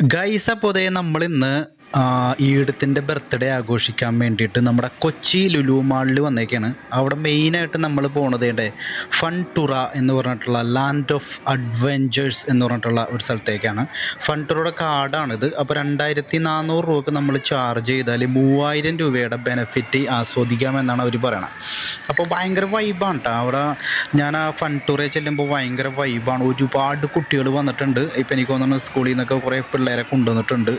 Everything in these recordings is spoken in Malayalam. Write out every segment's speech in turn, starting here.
ഗൈസ് അപ്പോൾ ദേ നമ്മൾ ഇന്ന് ഈടത്തിന്റെ ബർത്ത്ഡേ ആഘോഷിക്കാൻ വേണ്ടിയിട്ട് നമ്മുടെ കൊച്ചി ലുലു മാളിൽ വന്നേക്കാണ്. അവിടെ മെയിനായിട്ട് നമ്മൾ പോണത് ഏണ്ടേ ഫൺ ടുറ എന്ന് പറഞ്ഞിട്ടുള്ള ലാൻഡ് ഓഫ് അഡ്വഞ്ചേഴ്സ് എന്ന് പറഞ്ഞിട്ടുള്ള ഒരു സ്ഥലത്തേക്കാണ്. ഫൺ ടുറയുടെ കാർഡാണിത് അപ്പോൾ രണ്ടായിരത്തി നാനൂറ് രൂപക്ക് നമ്മൾ ചാർജ് ചെയ്താൽ മൂവായിരം രൂപയുടെ ബെനിഫിറ്റ് ആസ്വദിക്കാമെന്നാണ് അവർ പറയണത് അപ്പോൾ ഭയങ്കര വൈബാണ് കേട്ടോ അവിടെ ഞാൻ ആ ഫൺ ടുറയിൽ ചെല്ലുമ്പോൾ ഭയങ്കര വൈബാണ് ഒരുപാട് കുട്ടികൾ വന്നിട്ടുണ്ട്. ഇപ്പം എനിക്ക് തോന്നുന്നു സ്കൂളിൽ നിന്നൊക്കെ കുറേ പിള്ളേരെ കൊണ്ടുവന്നിട്ടുണ്ട്.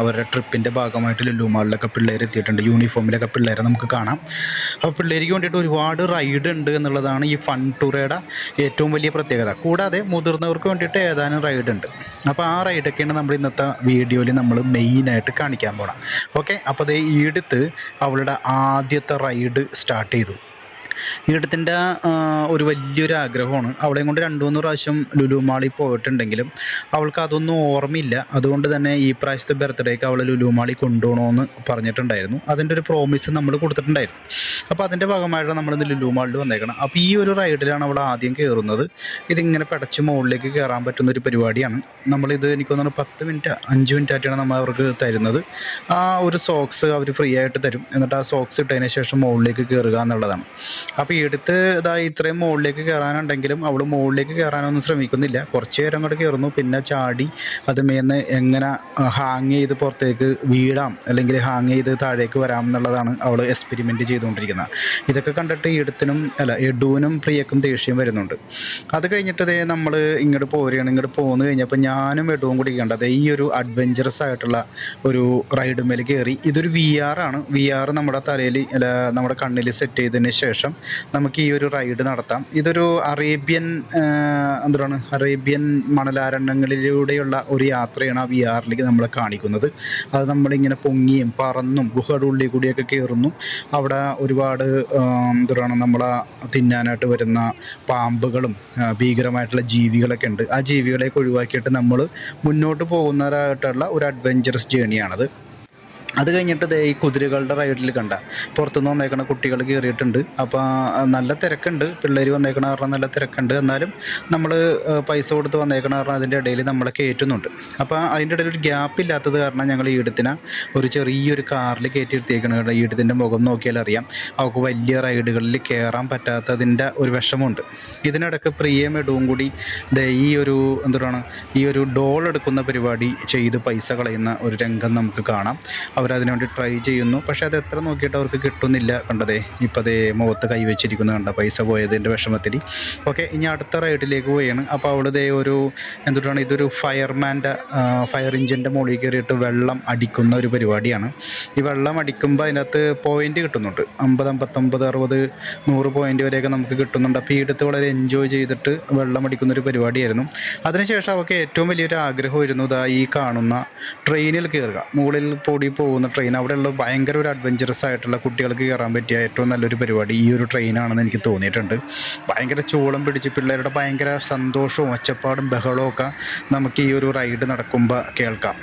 അവരുടെ അവരുടെ ട്രിപ്പിന്റെ ഭാഗമായിട്ട് ലുലു പിള്ളേർ എത്തിയിട്ടുണ്ട്. യൂണിഫോമിലൊക്കെ പിള്ളേരെ നമുക്ക് കാണാം. അപ്പോൾ പിള്ളേർക്ക് വേണ്ടിയിട്ട് ഒരുപാട് റൈഡ് ഉണ്ട് എന്നുള്ളതാണ് ഈ ഫൺ ടൂറയുടെ ഏറ്റവും വലിയ പ്രത്യേകത. കൂടാതെ മുതിർന്നവർക്ക് വേണ്ടിയിട്ട് ഏതാനും റൈഡ് ഉണ്ട്. അപ്പോൾ ആ റൈഡൊക്കെയാണ് നമ്മൾ ഇന്നത്തെ വീഡിയോയിൽ നമ്മൾ മെയിനായിട്ട് കാണിക്കാൻ പോകണം ഓക്കെ അപ്പോൾ അതേ ഈടുത്ത് അവളുടെ ആദ്യത്തെ റൈഡ് സ്റ്റാർട്ട് ചെയ്തു. ഈടത്തിന്റെ ഒരു വലിയൊരു ആഗ്രഹമാണ് അവളെയും കൊണ്ട് രണ്ട് മൂന്ന് പ്രാവശ്യം ലുലു മാളിൽ പോയിട്ടുണ്ടെങ്കിലും അവൾക്ക് അതൊന്നും ഓർമ്മയില്ല. അതുകൊണ്ട് തന്നെ ഈ പ്രാവശ്യത്തെ ബർത്ത്ഡേക്ക് അവളെ ലുലു മാളിൽ കൊണ്ടുപോകണമെന്ന് പറഞ്ഞിട്ടുണ്ടായിരുന്നു. അതിന്റെ ഒരു പ്രോമിസ് നമ്മൾ കൊടുത്തിട്ടുണ്ടായിരുന്നു. അപ്പോൾ അതിന്റെ ഭാഗമായിട്ട് നമ്മൾ ഇന്ന് ലുലു മാളിൽ വന്നേക്കണം അപ്പോൾ ഈ ഒരു റൈഡിലാണ് അവൾ ആദ്യം കയറുന്നത്. ഇതിങ്ങനെ പടച്ച് മുകളിലേക്ക് കയറാൻ പറ്റുന്ന ഒരു പരിപാടിയാണ്. നമ്മളിത് എനിക്ക് തോന്നുന്നു പത്ത് മിനിറ്റ് അഞ്ച് മിനിറ്റ് ആയിട്ടാണ് നമ്മൾ അവർക്ക് തരുന്നത്. ആ ഒരു സോക്സ് അവർ ഫ്രീ ആയിട്ട് തരും. എന്നിട്ട് ആ സോക്സ് ഇട്ടതിന് ശേഷം മുകളിലേക്ക് കയറുക എന്നുള്ളതാണ്. അപ്പോൾ എടുത്ത് ഇതാ ഇത്രയും മുകളിലേക്ക് കയറാനുണ്ടെങ്കിലും അവൾ മുകളിലേക്ക് കയറാനൊന്നും ശ്രമിക്കുന്നില്ല. കുറച്ച് നേരം അങ്ങോട്ട് കയറുന്നു പിന്നെ ചാടി അത് മേന്ന് എങ്ങനെ ഹാങ് ചെയ്ത് പുറത്തേക്ക് വീഴാം അല്ലെങ്കിൽ ഹാങ് ചെയ്ത് താഴേക്ക് വരാം എന്നുള്ളതാണ് അവൾ എക്സ്പെരിമെന്റ് ചെയ്തുകൊണ്ടിരിക്കുന്നത്. ഇതൊക്കെ കണ്ടിട്ട് എടുത്തിനും അല്ല എഡുവിനും പ്രിയക്കും ദേഷ്യം വരുന്നുണ്ട്. അത് കഴിഞ്ഞിട്ട് ദേ നമ്മൾ ഇങ്ങോട്ട് പോരുകയാണ്. ഇങ്ങോട്ട് പോന്നു കഴിഞ്ഞപ്പോൾ ഞാനും എഡുവും കൂടി കണ്ടത് ഈ ഒരു അഡ്വഞ്ചറസ് ആയിട്ടുള്ള ഒരു റൈഡ് മേൽ കയറി ഇതൊരു വി ആർ ആണ്. വി ആർ നമ്മുടെ തലയിൽ അല്ല നമ്മുടെ കണ്ണിൽ സെറ്റ് ചെയ്തതിന് ശേഷം നമുക്ക് ഈ ഒരു റൈഡ് നടത്താം. ഇതൊരു അറേബ്യൻ എന്താണ് അറേബ്യൻ മണലാരണ്യങ്ങളിലൂടെയുള്ള ഒരു യാത്രയാണ് ആ വി ആറിലേക്ക് നമ്മളെ കാണിക്കുന്നത്. അത് നമ്മളിങ്ങനെ പൊങ്ങിയും പറന്നും ഗുഹയുടെ ഉള്ളിൽ കൂടിയൊക്കെ കയറുന്നു. അവിടെ ഒരുപാട് എന്താണ് നമ്മളെ തിന്നാനായിട്ട് വരുന്ന പാമ്പുകളും ഭീകരമായിട്ടുള്ള ജീവികളൊക്കെ ഉണ്ട്. ആ ജീവികളെയൊക്കെ ഒഴിവാക്കിയിട്ട് നമ്മൾ മുന്നോട്ട് പോകുന്നതായിട്ടുള്ള ഒരു അഡ്വഞ്ചറസ് ജേണിയാണത് അത് കഴിഞ്ഞിട്ട് ദേ ഈ കുതിരകളുടെ റൈഡിൽ കണ്ട. പുറത്തുനിന്ന് വന്നേക്കണ കുട്ടികൾ കയറിയിട്ടുണ്ട് അപ്പോൾ നല്ല തിരക്കുണ്ട്. പിള്ളേർ വന്നേക്കണ കാരണം നല്ല തിരക്കുണ്ട്. എന്നാലും നമ്മൾ പൈസ കൊടുത്ത് വന്നേക്കണ കാരണം അതിന്റെ ഇടയിൽ നമ്മളെ കയറ്റുന്നുണ്ട്. അപ്പോൾ അതിന്റെ ഇടയിൽ ഒരു ഗ്യാപ്പ് ഇല്ലാത്തത് കാരണം ഞങ്ങൾ ഈടത്തിനെ ഒരു ചെറിയൊരു കാറിൽ കയറ്റി എടുത്തേക്കണം ഈടത്തിന്റെ മുഖം നോക്കിയാൽ അറിയാം. അവൾക്ക് വലിയ റൈഡുകളിൽ കയറാൻ പറ്റാത്തതിന്റെ ഒരു വിഷമമുണ്ട്. ഇതിനിടയ്ക്ക് പ്രിയം ഇടവും കൂടി ദേ ഈ ഒരു എന്താണ് ഈ ഒരു ഡോൾ എടുക്കുന്ന പരിപാടി ചെയ്ത് പൈസ കളയുന്ന ഒരു രംഗം നമുക്ക് കാണാം. അവരതിനു വേണ്ടി ട്രൈ ചെയ്യുന്നു. പക്ഷേ അത് എത്ര നോക്കിയിട്ട് അവർക്ക് കിട്ടുന്നില്ല കണ്ടതേ. ഇപ്പോൾ അതേ മുഖത്ത് കൈവച്ചിരിക്കുന്നു കണ്ട പൈസ പോയതിന്റെ വിഷമത്തിൽ. ഓക്കെ ഇനി അടുത്ത റൈഡിലേക്ക് പോവുകയാണ്. അപ്പോൾ അവിടുത്തെ ഒരു എന്തുകൊണ്ടാണ് ഇതൊരു ഫയർമാന്റെ ഫയർ എഞ്ചിന്റെ മുകളിൽ കയറിയിട്ട് വെള്ളം അടിക്കുന്ന ഒരു പരിപാടിയാണ്. ഈ വെള്ളം അടിക്കുമ്പോൾ അതിനകത്ത് പോയിന്റ് കിട്ടുന്നുണ്ട്. അമ്പത് അമ്പത്തൊമ്പത് അറുപത് നൂറ് പോയിന്റ് വരെയൊക്കെ നമുക്ക് കിട്ടുന്നുണ്ട്. അപ്പോൾ ഈ അടുത്ത് വളരെ എൻജോയ് ചെയ്തിട്ട് വെള്ളം അടിക്കുന്ന ഒരു പരിപാടിയായിരുന്നു. അതിനുശേഷം അവർക്ക് ഏറ്റവും വലിയൊരു ആഗ്രഹമായിരുന്നു ഇതാ ഈ കാണുന്ന ട്രെയിനിൽ കയറുക. മുകളിൽ പൊടി പോകുന്ന ട്രെയിൻ അവിടെയുള്ള ഭയങ്കര ഒരു അഡ്വഞ്ചറസ് ആയിട്ടുള്ള കുട്ടികൾക്ക് കയറാൻ പറ്റിയ ഏറ്റവും നല്ലൊരു പരിപാടി ഈ ഒരു ട്രെയിനാണെന്ന് എനിക്ക് തോന്നിയിട്ടുണ്ട്. ഭയങ്കര ചൂളം പിടിച്ച് പിള്ളേരുടെ ഭയങ്കര സന്തോഷവും ഒച്ചപ്പാടും ബഹളവും ഒക്കെ നമുക്ക് ഈ ഒരു റൈഡ് നടക്കുമ്പോൾ കേൾക്കാം.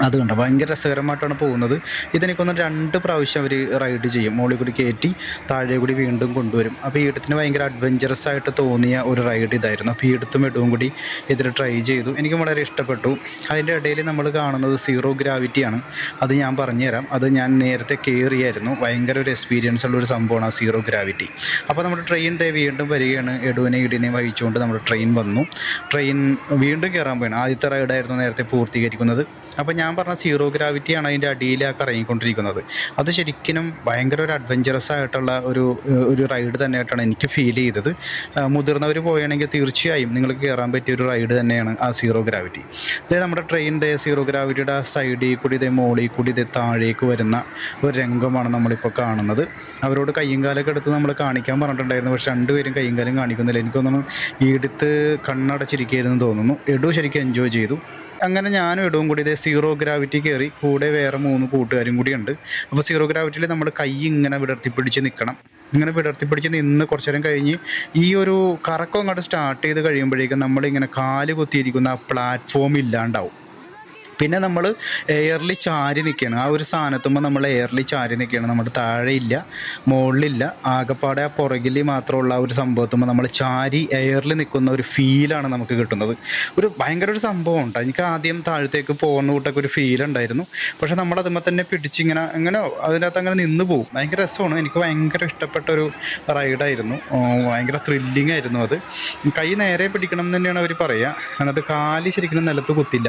അത് കണ്ടോ? ഭയങ്കര രസകരമായിട്ടാണ് പോകുന്നത്. ഇതെനിക്കൊന്ന് രണ്ട് പ്രാവശ്യം അവർ റൈഡ് ചെയ്യും. മുകളിൽ കൂടി കയറ്റി താഴെ കൂടി വീണ്ടും കൊണ്ടുവരും. അപ്പോൾ ഈ ഇടത്തിന് ഭയങ്കര അഡ്വഞ്ചറസ് ആയിട്ട് തോന്നിയ ഒരു റൈഡ് ഇതായിരുന്നു. അപ്പോൾ ഈ ഇടത്തും ഇടവും കൂടി ഇതിൽ ട്രൈ ചെയ്തു. എനിക്ക് വളരെ ഇഷ്ടപ്പെട്ടു. അതിന്റെ ഇടയിൽ നമ്മൾ കാണുന്നത് സീറോ ഗ്രാവിറ്റിയാണ് അത് ഞാൻ പറഞ്ഞുതരാം. അത് ഞാൻ നേരത്തെ കയറിയായിരുന്നു ഭയങ്കര ഒരു എക്സ്പീരിയൻസ് ഉള്ള ഒരു സംഭവമാണ് ആ സീറോ ഗ്രാവിറ്റി അപ്പോൾ നമ്മുടെ ട്രെയിൻ ദേ വീണ്ടും വരികയാണ്. എടുവിനെ ഇടിനെയും വഹിച്ചുകൊണ്ട് നമ്മുടെ ട്രെയിൻ വന്നു. ട്രെയിൻ വീണ്ടും കയറാൻ പോയാണ് ആദ്യത്തെ റൈഡായിരുന്നു നേരത്തെ പൂർത്തീകരിക്കുന്നത്. അപ്പോൾ ഞാൻ പറഞ്ഞ സീറോ ഗ്രാവിറ്റിയാണ് അതിന്റെ അടിയിലേക്ക് ഇറങ്ങിക്കൊണ്ടിരിക്കുന്നത്. അത് ശരിക്കും ഭയങ്കര ഒരു അഡ്വഞ്ചറസ് ആയിട്ടുള്ള ഒരു ഒരു റൈഡ് തന്നെയായിട്ടാണ് എനിക്ക് ഫീൽ ചെയ്തത്. മുതിർന്നവർ പോവുകയാണെങ്കിൽ തീർച്ചയായും നിങ്ങൾക്ക് കയറാൻ പറ്റിയ ഒരു റൈഡ് തന്നെയാണ് ആ സീറോ ഗ്രാവിറ്റി അതായത് നമ്മുടെ ട്രെയിൻ ദേ സീറോ ഗ്രാവിറ്റിയുടെ സൈഡിൽ കൂടി ഇതേ മോളിൽ കൂടി ഇതേ താഴേക്ക് വരുന്ന ഒരു രംഗമാണ് നമ്മളിപ്പോൾ കാണുന്നത്. അവരോട് കയ്യും കാലൊക്കെ എടുത്ത് നമ്മൾ കാണിക്കാൻ പറഞ്ഞിട്ടുണ്ടായിരുന്നു. പക്ഷെ രണ്ടുപേരും കയ്യും കാലം കാണിക്കുന്നില്ല. എനിക്ക് തോന്നുന്നു എടുത്ത് കണ്ണടച്ചിരിക്കുകയായിരുന്നു തോന്നുന്നു. എഡു ശരിക്കും എൻജോയ് ചെയ്തു. അങ്ങനെ ഞാനും ഇടവും കൂടി ഇതേ സീറോ ഗ്രാവിറ്റി കയറി കൂടെ വേറെ മൂന്ന് കൂട്ടുകാരും കൂടി ഉണ്ട് അപ്പോൾ സീറോ ഗ്രാവിറ്റിയിൽ നമ്മൾ കൈ ഇങ്ങനെ വിടർത്തിപ്പിടിച്ച് നിൽക്കണം ഇങ്ങനെ വിടർത്തിപ്പിടിച്ച് നിന്ന് കുറച്ച് നേരം കഴിഞ്ഞ് ഈ ഒരു കറക്കം അങ്ങോട്ട് സ്റ്റാർട്ട് ചെയ്ത് കഴിയുമ്പോഴേക്കും നമ്മളിങ്ങനെ കാൽ കുത്തിയിരിക്കുന്ന ആ പ്ലാറ്റ്ഫോം ഇല്ലാണ്ടാവും. പിന്നെ നമ്മൾ എയർലി ചാരി നിൽക്കുകയാണ് ആ ഒരു സ്ഥാനത്തുമ്പോൾ നമ്മൾ എയർലി ചാരി നിൽക്കുകയാണ് നമ്മുടെ താഴെയില്ല മുകളിലില്ല ആകെപ്പാടെ ആ പുറകിൽ മാത്രമുള്ള ആ ഒരു സംഭവത്തുമ്പോൾ നമ്മൾ ചാരി എയർലി നിൽക്കുന്ന ഒരു ഫീലാണ് നമുക്ക് കിട്ടുന്നത്. ഒരു ഭയങ്കര ഒരു സംഭവം ഉണ്ട്. എനിക്ക് ആദ്യം താഴത്തേക്ക് പോകുന്ന കൂട്ടൊക്കെ ഒരു ഫീൽ ഉണ്ടായിരുന്നു. പക്ഷേ നമ്മൾ അതുമ്പോൾ തന്നെ പിടിച്ചിങ്ങനെ അങ്ങനെ അതിനകത്ത് അങ്ങനെ നിന്ന് പോകും ഭയങ്കര രസമാണ്. എനിക്ക് ഭയങ്കര ഇഷ്ടപ്പെട്ട ഒരു റൈഡായിരുന്നു ഭയങ്കര ത്രില്ലിംഗ് ആയിരുന്നു അത്. കൈ നേരെ പിടിക്കണം എന്ന് തന്നെയാണ് അവർ പറയുക എന്നിട്ട് കാലി ശരിക്കും നിലത്ത് കുത്തില്ല.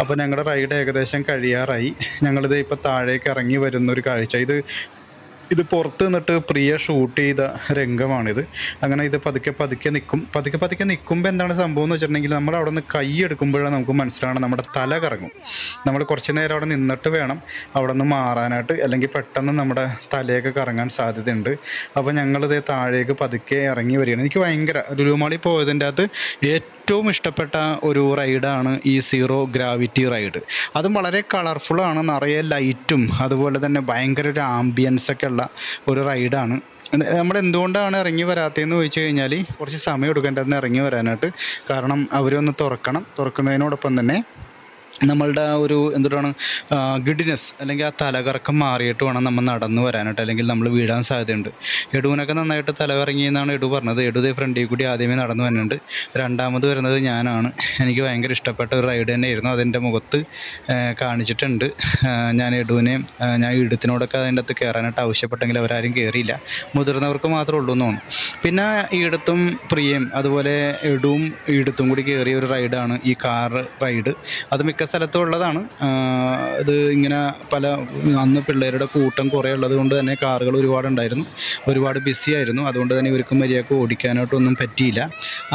അപ്പോൾ ഞങ്ങളുടെ റൈഡ് ഏകദേശം കഴിയാറായി. ഞങ്ങളിത് ഇപ്പോൾ താഴേക്ക് ഇറങ്ങി വരുന്ന ഒരു കാഴ്ച. ഇത് ഇത് പുറത്ത് നിന്നിട്ട് പ്രിയ ഷൂട്ട് ചെയ്ത രംഗമാണിത്. അങ്ങനെ ഇത് പതുക്കെ പതുക്കെ നിൽക്കും പതുക്കെ പതുക്കെ നിൽക്കുമ്പോൾ എന്താണ് സംഭവം എന്ന് വെച്ചിട്ടുണ്ടെങ്കിൽ നമ്മൾ അവിടെ നിന്ന് കൈ എടുക്കുമ്പോഴാണ് നമുക്ക് മനസ്സിലാവണം നമ്മുടെ തല കറങ്ങും. നമ്മൾ കുറച്ച് നേരം അവിടെ നിന്നിട്ട് വേണം അവിടെ നിന്ന് മാറാനായിട്ട്. അല്ലെങ്കിൽ പെട്ടെന്ന് നമ്മുടെ തലയൊക്കെ കറങ്ങാൻ സാധ്യതയുണ്ട്. അപ്പോൾ ഞങ്ങളിത് താഴേക്ക് പതുക്കെ ഇറങ്ങി വരികയാണ്. എനിക്ക് ഭയങ്കര ലുലുമാളി പോയതിന്റെ അകത്ത് ഏറ്റവും ഇഷ്ടപ്പെട്ട ഒരു റൈഡാണ് ഈ സീറോ ഗ്രാവിറ്റി റൈഡ്. അതും വളരെ കളർഫുള്ളാണ് നിറയെ ലൈറ്റും അതുപോലെ തന്നെ ഭയങ്കര ഒരു ആംബിയൻസ് ഒക്കെ ഉള്ള ഒരു റൈഡാണ്. നമ്മൾ എന്തുകൊണ്ടാണ് ഇറങ്ങി വരാത്തതെന്ന് ചോദിച്ചു കഴിഞ്ഞാൽ കുറച്ച് സമയം എടുക്കേണ്ടതെന്ന് ഇറങ്ങി വരാനായിട്ട്. കാരണം അവരൊന്ന് തുറക്കണം. തുറക്കുന്നതിനോടൊപ്പം തന്നെ നമ്മളുടെ ആ ഒരു എന്തുട്ടാണ് ഗിഡിനെസ് അല്ലെങ്കിൽ ആ തലകറക്കം മാറിയിട്ട് വേണം നമ്മൾ നടന്നു വരാനായിട്ട് അല്ലെങ്കിൽ നമ്മൾ വീഴാൻ സാധ്യതയുണ്ട്. എടുവിനൊക്കെ നന്നായിട്ട് തലകറങ്ങി എന്നാണ് എടു പറഞ്ഞത്. എടുതേ ഫ്രണ്ടിൽ കൂടി ആദ്യമേ നടന്നു വരുന്നുണ്ട് രണ്ടാമത് വരുന്നത് ഞാനാണ്. എനിക്ക് ഭയങ്കര ഇഷ്ടപ്പെട്ട ഒരു റൈഡ് തന്നെയായിരുന്നു. അതെന്റെ മുഖത്ത് കാണിച്ചിട്ടുണ്ട്. ഞാൻ എടുവിനെയും ഞാൻ ഈടത്തിനോടൊക്കെ അതിന്റെ അകത്ത് കയറാനായിട്ട് ആവശ്യപ്പെട്ടെങ്കിൽ അവരാരും കയറിയില്ല. മുതിർന്നവർക്ക് മാത്രമേ ഉള്ളൂ എന്ന് തോന്നുന്നു. പിന്നെ ഈടത്തും പ്രിയയും അതുപോലെ എടുവും ഈടത്തും കൂടി കയറിയ ഒരു റൈഡാണ് ഈ കാർ റൈഡ്. അത് മിക്ക സ്ഥലത്തും ഉള്ളതാണ് ഇത് ഇങ്ങനെ പല അന്ന് പിള്ളേരുടെ കൂട്ടം കുറേ ഉള്ളത് കൊണ്ട് തന്നെ കാറുകൾ ഒരുപാട് ഉണ്ടായിരുന്നു ഒരുപാട് ബിസി ആയിരുന്നു. അതുകൊണ്ട് തന്നെ ഇവർക്കും മര്യാദയ്ക്ക് ഓടിക്കാനായിട്ടൊന്നും പറ്റിയില്ല.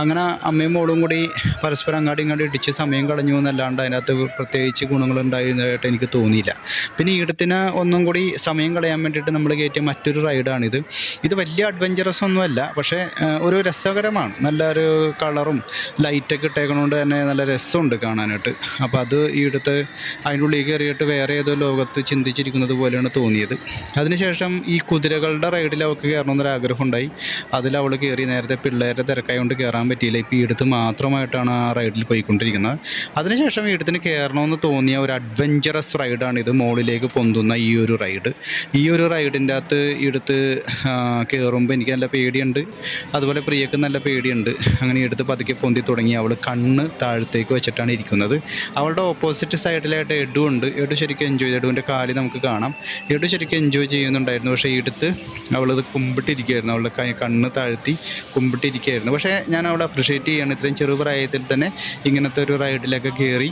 അങ്ങനെ അമ്മയും മോളും കൂടി പരസ്പരം അങ്ങാടി ഇങ്ങോട്ട് ഇടിച്ച് സമയം കളഞ്ഞു എന്നല്ലാണ്ട് അതിനകത്ത് പ്രത്യേകിച്ച് ഗുണങ്ങളുണ്ടായിരുന്നതായിട്ട് എനിക്ക് തോന്നിയില്ല. പിന്നെ ഈടത്തിന് ഒന്നും കൂടി സമയം കളയാൻ വേണ്ടിയിട്ട് നമ്മൾ കയറ്റിയ മറ്റൊരു റൈഡാണിത്. ഇത് വലിയ അഡ്വഞ്ചറസ് ഒന്നുമല്ല പക്ഷേ ഒരു രസകരമാണ്. നല്ലൊരു കളറും ലൈറ്റൊക്കെ ഇട്ടേക്കണോണ്ട് തന്നെ നല്ല രസമുണ്ട് കാണാനായിട്ട്. അപ്പോൾ അത് ഈടുത്ത് അതിന്റെ ഉള്ളിൽ കയറിയിട്ട് വേറെ ഏതോ ലോകത്ത് ചിന്തിച്ചിരിക്കുന്നത് പോലെയാണ് തോന്നിയത്. അതിനുശേഷം ഈ കുതിരകളുടെ റൈഡിൽ അവൾക്ക് കയറണമെന്നൊരു ആഗ്രഹം ഉണ്ടായി. അതിൽ അവൾ കയറി നേരത്തെ പിള്ളേരുടെ തിരക്കായതുകൊണ്ട് കയറാൻ പറ്റിയില്ല. ഇപ്പോൾ ഈടുത്ത് മാത്രമായിട്ടാണ് ആ റൈഡിൽ പോയിക്കൊണ്ടിരിക്കുന്നത്. അതിനുശേഷം ഈടത്തിന് കയറണമെന്ന് തോന്നിയ ഒരു അഡ്വഞ്ചറസ് റൈഡാണ് ഇത്. മുകളിലേക്ക് പൊന്തുന്ന ഈ ഒരു റൈഡ് ഈ ഒരു റൈഡിന്റെ അകത്ത് എടുത്ത് കയറുമ്പോൾ എനിക്ക് നല്ല പേടിയുണ്ട്. അതുപോലെ പ്രിയക്ക് നല്ല പേടിയുണ്ട്. അങ്ങനെ എടുത്ത് പതുക്കെ പൊന്തി തുടങ്ങി അവൾ കണ്ണ് താഴത്തേക്ക് വെച്ചിട്ടാണ് ഇരിക്കുന്നത്. അവളുടെ ഓപ്പോസിറ്റ് സൈഡിലായിട്ട് എഡു ഉണ്ട്. എഡു ശരിക്കും എൻജോയ് ചെയ്തു. എഡുവിന്റെ കാലി നമുക്ക് കാണാം. എഡു ശരിക്കും എൻജോയ് ചെയ്യുന്നുണ്ടായിരുന്നു. പക്ഷേ എടുത്ത് അവളത് കുമ്പിട്ടിരിക്കുകയായിരുന്നു അവളുടെ കൈ കണ്ണ് താഴ്ത്തി കുമ്പിട്ടിരിക്കുകയായിരുന്നു പക്ഷേ ഞാൻ അവളെ അപ്രിഷ്യേറ്റ് ചെയ്യുകയാണ് ഇത്രയും ചെറുപ്രായത്തിൽ തന്നെ ഇങ്ങനത്തെ ഒരു റൈഡിലൊക്കെ കയറി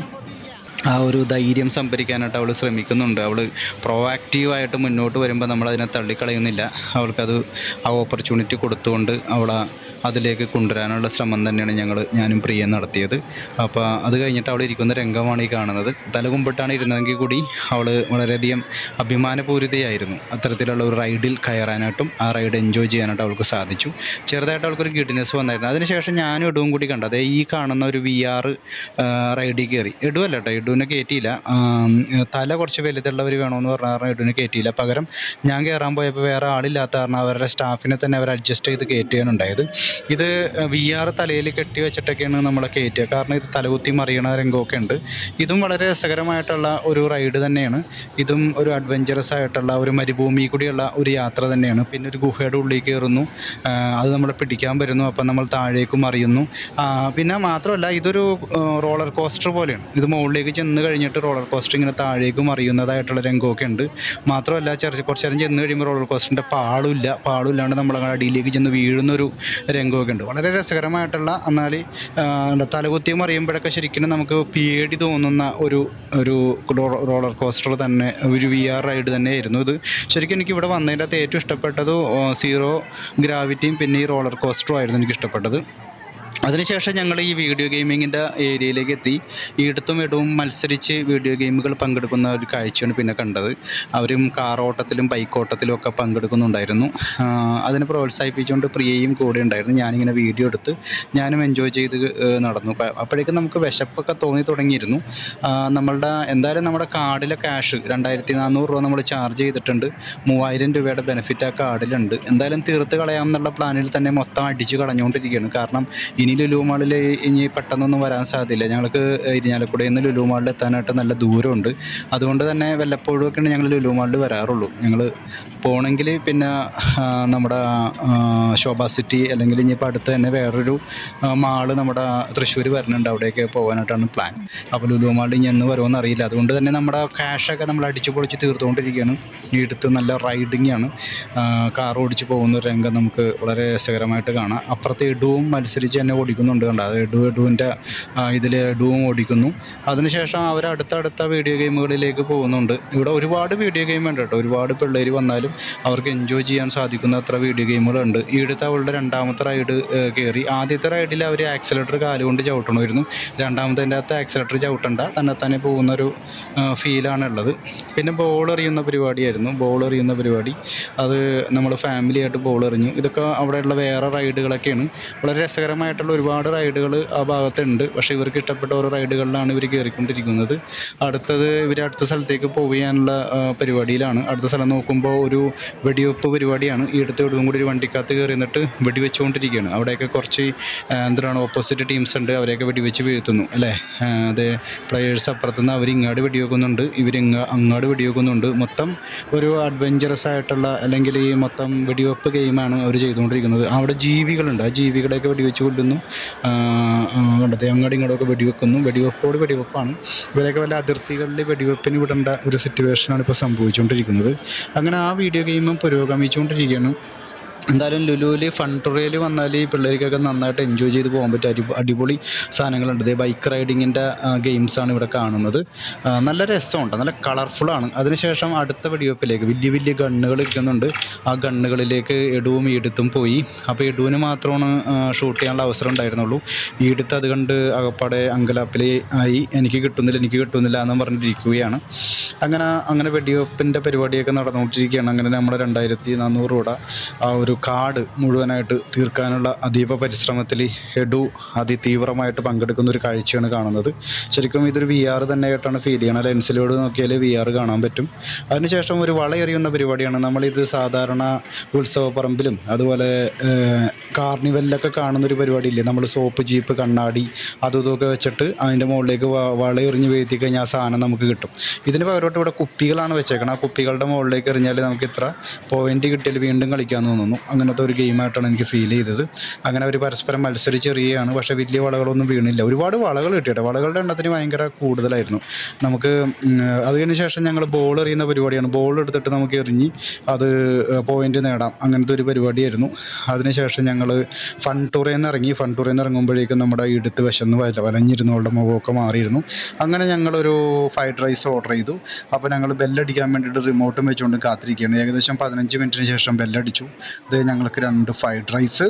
ആ ഒരു ധൈര്യം സംഭരിക്കാനായിട്ട് അവൾ ശ്രമിക്കുന്നുണ്ട്. അവൾ പ്രൊവാക്റ്റീവായിട്ട് മുന്നോട്ട് വരുമ്പോൾ നമ്മൾ അതിനെ തള്ളിക്കളയുന്നില്ല. അവൾക്കത് ആ ഓപ്പർച്യൂണിറ്റി കൊടുത്തുകൊണ്ട് അവൾ അതിലേക്ക് കൊണ്ടുവരാനുള്ള ശ്രമം തന്നെയാണ് ഞങ്ങൾ ഞാനും പ്രിയ നടത്തിയത്. അപ്പോൾ അത് കഴിഞ്ഞിട്ട് അവൾ ഇരിക്കുന്ന രംഗമാണ് ഈ കാണുന്നത്. തലകുമ്പിട്ടാണ് ഇരുന്നതെങ്കിൽ കൂടി അവൾ വളരെയധികം അഭിമാനപൂരിതയായിരുന്നു. അത്തരത്തിലുള്ള ഒരു റൈഡിൽ കയറാനായിട്ടും ആ റൈഡ് എൻജോയ് ചെയ്യാനായിട്ട് അവൾക്ക് സാധിച്ചു. ചെറുതായിട്ട് അവൾക്കൊരു ഗിഡ്നെസ് വന്നായിരുന്നു. അതിനുശേഷം ഞാനും ഇടുവും കൂടി കണ്ടത് ഈ കാണുന്ന ഒരു വി ആർ റൈഡിൽ കയറി. ഇടുവല്ല കേട്ടോ ഇടുവിനെ കയറ്റിയില്ല തല കുറച്ച് വലുതുള്ളവർ വേണമെന്ന് പറഞ്ഞ കാരണം ഇടുവിനെ കയറ്റിയില്ല പകരം ഞാൻ കയറാൻ പോയപ്പോൾ വേറെ ആളില്ലാത്ത കാരണം അവരുടെ സ്റ്റാഫിനെ തന്നെ അവർ അഡ്ജസ്റ്റ് ചെയ്ത് കയറ്റുകയാണ് ഉണ്ടായത്. ഇത് വി ആർ തലയിൽ കെട്ടി വെച്ചിട്ടൊക്കെയാണ് നമ്മളെ കയറ്റുക കാരണം ഇത് തലകുത്തി മറിയണ രംഗമൊക്കെ ഉണ്ട്. ഇതും വളരെ രസകരമായിട്ടുള്ള ഒരു റൈഡ് തന്നെയാണ്. ഇതും ഒരു അഡ്വഞ്ചറസ് ആയിട്ടുള്ള ഒരു മരുഭൂമി കൂടിയുള്ള ഒരു യാത്ര തന്നെയാണ്. പിന്നെ ഒരു ഗുഹയുടെ ഉള്ളിൽ കയറുന്നു അത് നമ്മളെ പിടിക്കാൻ വരുന്നു. അപ്പം നമ്മൾ താഴേക്കും അറിയുന്നു പിന്നെ മാത്രമല്ല ഇതൊരു റോളർ കോസ്റ്റർ പോലെയാണ്. ഇത് മുകളിലേക്ക് ചെന്ന് കഴിഞ്ഞിട്ട് റോളർ കോസ്റ്റർ ഇങ്ങനെ താഴേക്ക് മറിയുന്നതായിട്ടുള്ള രംഗമൊക്കെ ഉണ്ട്. മാത്രമല്ല ചെറിയ കുറച്ച് നേരം ചെന്ന് കഴിയുമ്പോൾ റോളർ കോസ്റ്ററിന്റെ പാളില്ല പാളില്ലാണ്ട് നമ്മൾ അടിയിലേക്ക് ചെന്ന് വീഴുന്ന ഒരു രംഗമൊക്കെ ഉണ്ട്. വളരെ രസകരമായിട്ടുള്ള എന്നാൽ തലകുത്തി മറിയുമ്പോഴൊക്കെ ശരിക്കും നമുക്ക് പേടി തോന്നുന്ന ഒരു ഒരു റോളർ കോസ്റ്റർ തന്നെ ഒരു വി ആർ റൈഡ് തന്നെയായിരുന്നു ഇത്. ശരിക്കും എനിക്ക് ഇവിടെ വന്നതിന്റെ അകത്ത് ഏറ്റവും ഇഷ്ടപ്പെട്ടത് സീറോ ഗ്രാവിറ്റിയും പിന്നെ ഈ റോളർ കോസ്റ്ററും ആയിരുന്നു എനിക്ക് ഇഷ്ടപ്പെട്ടത്. അതിനുശേഷം ഞങ്ങൾ ഈ വീഡിയോ ഗെയിമിങ്ങിന്റെ ഏരിയയിലേക്ക് എത്തി ഈടത്തും ഇടവും മത്സരിച്ച് വീഡിയോ ഗെയിമുകൾ പങ്കെടുക്കുന്ന ഒരു കാഴ്ചയാണ് പിന്നെ കണ്ടത്. അവരും കാർ ഓട്ടത്തിലും ബൈക്ക് ഓട്ടത്തിലും ഒക്കെ പങ്കെടുക്കുന്നുണ്ടായിരുന്നു. അതിനെ പ്രോത്സാഹിപ്പിച്ചുകൊണ്ട് പ്രിയയും കൂടെ ഉണ്ടായിരുന്നു. ഞാനിങ്ങനെ വീഡിയോ എടുത്ത് ഞാനും എൻജോയ് ചെയ്ത് നടന്നു. അപ്പോഴേക്കും നമുക്ക് വിശപ്പൊക്കെ തോന്നി തുടങ്ങിയിരുന്നു. നമ്മളുടെ എന്തായാലും നമ്മുടെ കാർഡിലെ ക്യാഷ് രണ്ടായിരത്തി നാനൂറ് രൂപ നമ്മൾ ചാർജ് ചെയ്തിട്ടുണ്ട്. മൂവായിരം രൂപയുടെ ബെനിഫിറ്റ് ആ കാർഡിലുണ്ട്. എന്തായാലും തീർത്ത് കളയാമെന്നുള്ള പ്ലാനിൽ തന്നെ മൊത്തം അടിച്ച് കളഞ്ഞുകൊണ്ടിരിക്കുകയാണ്. കാരണം ഇനി ലുലു മാളിൽ ഇനി പെട്ടെന്നൊന്നും വരാൻ സാധ്യതയില്ല. ഞങ്ങൾക്ക് ഇരിഞ്ഞാലക്കുടയിൽ നിന്ന് ലുലു മാളിൽ എത്താനായിട്ട് നല്ല ദൂരമുണ്ട്. അതുകൊണ്ട് തന്നെ വല്ലപ്പോഴും ഞങ്ങൾ ലുലു മാളിൽ വരാറുള്ളൂ. ഞങ്ങൾ പോകണമെങ്കിൽ പിന്നെ നമ്മുടെ ശോഭ സിറ്റി അല്ലെങ്കിൽ ഇനിയിപ്പോൾ അടുത്ത് തന്നെ വേറൊരു മാൾ നമ്മുടെ തൃശ്ശൂർ വരുന്നുണ്ട് അവിടെയൊക്കെ പോകാനായിട്ടാണ് പ്ലാൻ. അപ്പോൾ ലുലു മാളിൽ ഇനി എന്ന് വരുമോ എന്നറിയില്ല അതുകൊണ്ട് തന്നെ നമ്മുടെ ക്യാഷൊക്കെ നമ്മൾ അടിച്ചു പൊളിച്ച് തീർത്തുകൊണ്ടിരിക്കുകയാണ് ഈ അടുത്ത് നല്ല റൈഡിങ് ആണ് കാർ ഓടിച്ച് പോകുന്ന ഒരു രംഗം നമുക്ക് വളരെ രസകരമായിട്ട് കാണാം. അപ്പുറത്തെ ഇടവും മത്സരിച്ച് തന്നെ ഓടിക്കുന്നുണ്ട് കണ്ട? അത് ഡു ഡുവിന്റെ ഇതിൽ ഡുവും ഓടിക്കുന്നു. അതിനുശേഷം അവർ അടുത്തടുത്ത വീഡിയോ ഗെയിമുകളിലേക്ക് പോകുന്നുണ്ട്. ഇവിടെ ഒരുപാട് വീഡിയോ ഗെയിം ഉണ്ട് കേട്ടോ. ഒരുപാട് പിള്ളേർ വന്നാലും അവർക്ക് എൻജോയ് ചെയ്യാൻ സാധിക്കുന്ന അത്ര വീഡിയോ ഗെയിമുകളുണ്ട് ഈ അടുത്ത് അവളുടെ രണ്ടാമത്തെ റൈഡ് കയറി ആദ്യത്തെ റൈഡിൽ അവർ ആക്സിലേറ്റർ കാലുകൊണ്ട് ചവിട്ടണമായിരുന്നു. രണ്ടാമത്തെ അകത്ത് ആക്സിലേറ്റർ ചവിട്ടണ്ട. തന്നെ തന്നെ പോകുന്ന ഒരു ഫീലാണ് ഉള്ളത് പിന്നെ ബോൾ എറിയുന്ന പരിപാടിയായിരുന്നു. ബോൾ എറിയുന്ന പരിപാടി. അത് നമ്മൾ ഫാമിലിയായിട്ട് ബോൾ എറിഞ്ഞു. ഇതൊക്കെ അവിടെയുള്ള വേറെ റൈഡുകളൊക്കെയാണ് വളരെ രസകരമായിട്ടുള്ള ഒരുപാട് റൈഡുകൾ ആ ഭാഗത്തുണ്ട്. പക്ഷേ ഇവർക്ക് ഇഷ്ടപ്പെട്ട ഓരോ റൈഡുകളിലാണ് ഇവർ കയറിക്കൊണ്ടിരിക്കുന്നത്. അടുത്തത് ഇവർ അടുത്ത സ്ഥലത്തേക്ക് പോകാനുള്ള ആ, പരിപാടിയിലാണ്. അടുത്ത സ്ഥലം നോക്കുമ്പോൾ ഒരു വെടിവെപ്പ് പരിപാടിയാണ്. ഈ അടുത്ത് ഇവിടും കൂടി ഒരു വണ്ടിക്കകത്ത് കയറി നിന്നിട്ട് വെടിവെച്ചുകൊണ്ടിരിക്കുകയാണ്. അവിടെയൊക്കെ കുറച്ച് എന്താണ് ഓപ്പോസിറ്റ് ടീംസ് ഉണ്ട്. അവരെയൊക്കെ വെടിവെച്ച് വീഴ്ത്തുന്നു അല്ലേ? അതെ പ്ലെയേഴ്സ് അപ്പുറത്തുനിന്ന് അവർ ഇങ്ങോട്ട് വെടിവെക്കുന്നുണ്ട്. ഇവർ അങ്ങാട് വെടിവെക്കുന്നുണ്ട്. മൊത്തം ഒരു അഡ്വഞ്ചറസ് ആയിട്ടുള്ള അല്ലെങ്കിൽ ഈ മൊത്തം വെടിവെപ്പ് ഗെയിമാണ് അവർ ചെയ്തുകൊണ്ടിരിക്കുന്നത്. അവിടെ ജീവികളുണ്ട്. ആ ജീവികളെയൊക്കെ വെടിവെച്ച് കൊല്ലുന്നു. കണ്ടത് അങ്ങോട്ടും ഇങ്ങോട്ടൊക്കെ വെടിവെക്കുന്നു. വെടിവെപ്പോട് വെടിവെപ്പാണ്. ഇവരൊക്കെ വല്ല അതിർത്തികളിൽ വെടിവെപ്പിന് വിടേണ്ട ഒരു സിറ്റുവേഷനാണ് ഇപ്പോൾ സംഭവിച്ചുകൊണ്ടിരിക്കുന്നത് അങ്ങനെ ആ വീഡിയോ ഗെയിമും പുരോഗമിച്ചുകൊണ്ടിരിക്കുകയാണ് എന്തായാലും ലുലുവിൽ ഫൺ ട്രയിൽ വന്നാൽ ഈ പിള്ളേർക്കൊക്കെ നന്നായിട്ട് എൻജോയ് ചെയ്ത് പോകാൻ പറ്റും അടി അടിപൊളി സാധനങ്ങളുണ്ട്. ഇതേ ബൈക്ക് റൈഡിങ്ങിന്റെ ഗെയിംസാണ് ഇവിടെ കാണുന്നത്. നല്ല രസമുണ്ട്. നല്ല കളർഫുള്ളാണ് അതിനുശേഷം അടുത്ത വെടിവെപ്പിലേക്ക് വലിയ വലിയ ഗണ്ണുകൾ ഇരിക്കുന്നുണ്ട്. ആ ഗണ്ണുകളിലേക്ക് എടുവും ഈടുത്തും പോയി. അപ്പോൾ എടുവിന് മാത്രമാണ് ഷൂട്ട് ചെയ്യാനുള്ള അവസരം ഉണ്ടായിരുന്നുള്ളൂ. ഈടുത്ത് അത് കണ്ട് അകപ്പാടെ അങ്കലാപ്പിൽ ആയി. എനിക്ക് കിട്ടുന്നില്ല എനിക്ക് കിട്ടുന്നില്ല എന്ന് പറഞ്ഞിരിക്കുകയാണ്. അങ്ങനെ അങ്ങനെ വെടിവെപ്പിന്റെ പരിപാടിയൊക്കെ നടന്നുകൊണ്ടിരിക്കുകയാണ്. അങ്ങനെ നമ്മുടെ രണ്ടായിരത്തി നാനൂറ് രൂപ ആ ഒരു കാട് മുഴുവനായിട്ട് തീർക്കാനുള്ള അതീവ പരിശ്രമത്തിൽ ഹെഡു അതിതീവ്രമായിട്ട് പങ്കെടുക്കുന്ന ഒരു കാഴ്ചയാണ് കാണുന്നത്. ശരിക്കും ഇതൊരു വി ആർ തന്നെയായിട്ടാണ് ഫീൽ ചെയ്യണം ലെൻസിലൂടെ നോക്കിയാൽ വി ആർ കാണാൻ പറ്റും. അതിനുശേഷം ഒരു വളയെറിയുന്ന പരിപാടിയാണ്. നമ്മളിത് സാധാരണ ഉത്സവപ്പറമ്പിലും അതുപോലെ കാർണിവലിലൊക്കെ കാണുന്ന ഒരു പരിപാടി പരിപാടിയില്ലേ? നമ്മൾ സോപ്പ് ജീപ്പ് കണ്ണാടി അതും ഇതൊക്കെ വെച്ചിട്ട് അതിന്റെ മുകളിലേക്ക് വളയെറിഞ്ഞ് വീഴ്ത്തി കഴിഞ്ഞാൽ ആ സാധനം നമുക്ക് കിട്ടും. ഇതിന് പകരമായിട്ട് ഇവിടെ കുപ്പികളാണ് വെച്ചേക്കണം. ആ കുപ്പികളുടെ മുകളിലേക്ക് എറിഞ്ഞാൽ നമുക്ക് ഇത്ര പോയിന്റ് കിട്ടിയാൽ വീണ്ടും കളിക്കാൻ തോന്നുന്നു. അങ്ങനത്തെ ഒരു ഗെയിമായിട്ടാണ് എനിക്ക് ഫീൽ ചെയ്തത്. അങ്ങനെ അവർ പരസ്പരം മത്സരിച്ചെറിയുകയാണ്. പക്ഷേ വലിയ വളകളൊന്നും വീണില്ല. ഒരുപാട് വളകൾ കിട്ടിയിട്ട് വളകളുടെ എണ്ണത്തിന് ഭയങ്കര കൂടുതലായിരുന്നു. നമുക്ക് അതിന് അത് ശേഷം ഞങ്ങൾ ബോൾ എറിയുന്ന പരിപാടിയാണ്. ബോൾ എടുത്തിട്ട് നമുക്ക് എറിഞ്ഞ് അത് പോയിന്റ് നേടാം. അങ്ങനത്തെ ഒരു പരിപാടിയായിരുന്നു. അതിനുശേഷം ഞങ്ങൾ ഫൺ ടൂറിൽ നിന്ന് ഇറങ്ങി. ഫൺ ടൂറിൽ നിന്ന് ഇറങ്ങുമ്പോഴേക്കും നമ്മുടെ ഇടുത്ത് വിശന്ന് വല വലഞ്ഞിരുന്നവളുടെ മുഖമൊക്കെ മാറിയിരുന്നു. അങ്ങനെ ഞങ്ങളൊരു ഫ്രൈഡ് റൈസ് ഓർഡർ ചെയ്തു. അപ്പോൾ ഞങ്ങൾ ബെല്ലടിക്കാൻ വേണ്ടിയിട്ട് റിമോട്ടും വെച്ചുകൊണ്ട് കാത്തിരിക്കുകയാണ്. ഏകദേശം പതിനഞ്ച് മിനിറ്റിന് ശേഷം ബെല്ലടിച്ചു ഇത് ഞങ്ങൾക്ക് രണ്ട് ഫ്രൈഡ് റൈസ്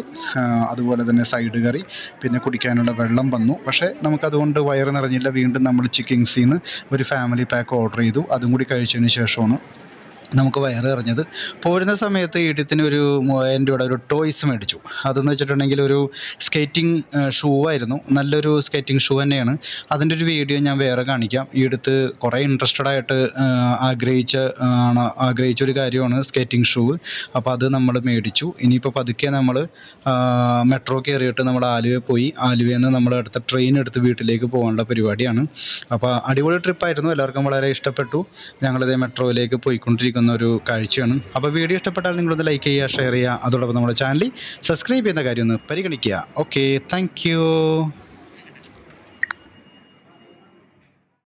അതുപോലെ തന്നെ സൈഡ് കറി പിന്നെ കുടിക്കാനുള്ള വെള്ളം വന്നു. പക്ഷേ നമുക്കതുകൊണ്ട് വയറ് നിറഞ്ഞില്ല. വീണ്ടും നമ്മൾ ചിക്കിങ്സിൽ നിന്ന് ഒരു ഫാമിലി പാക്ക് ഓർഡർ ചെയ്തു. അതും കൂടി കഴിച്ചതിന് ശേഷമാണ്. നമുക്ക് വയറ് എറിഞ്ഞത് പോരുന്ന സമയത്ത് ഈട്ടത്തിന് ഒരു മൂവായിരം രൂപയുടെ ഒരു ടോയ്സ് മേടിച്ചു. അതെന്ന് വെച്ചിട്ടുണ്ടെങ്കിൽ ഒരു സ്കേറ്റിംഗ് ഷൂ ആയിരുന്നു. നല്ലൊരു സ്കേറ്റിംഗ് ഷൂ തന്നെയാണ്. അതിന്റെ ഒരു വീഡിയോ ഞാൻ വേറെ കാണിക്കാം. ഈ അടുത്ത് കുറേ ഇൻട്രസ്റ്റഡ് ആയിട്ട് ആഗ്രഹിച്ച ആണ് ആഗ്രഹിച്ച ഒരു കാര്യമാണ് സ്കേറ്റിംഗ് ഷൂ. അപ്പോൾ അത് നമ്മൾ മേടിച്ചു. ഇനിയിപ്പോൾ പതുക്കെ നമ്മൾ മെട്രോ കയറിയിട്ട് നമ്മൾ ആലുവ പോയി. ആലുവയിൽ നിന്ന് നമ്മൾ അടുത്ത ട്രെയിൻ എടുത്ത് വീട്ടിലേക്ക് പോകാനുള്ള പരിപാടിയാണ്. അപ്പോൾ അടിപൊളി ട്രിപ്പായിരുന്നു എല്ലാവർക്കും വളരെ ഇഷ്ടപ്പെട്ടു. ഞങ്ങളിതേ മെട്രോയിലേക്ക് പോയിക്കൊണ്ടിരിക്കുന്ന. ഒരു കാഴ്ചയാണ്. അപ്പോൾ വീഡിയോ ഇഷ്ടപ്പെട്ടാൽ നിങ്ങളൊന്ന് ലൈക്ക് ചെയ്യുക ഷെയർ ചെയ്യുക. അതോടൊപ്പം നമ്മുടെ ചാനൽ സബ്സ്ക്രൈബ് ചെയ്യുന്ന കാര്യം ഒന്ന് പരിഗണിക്കുക. Okay thank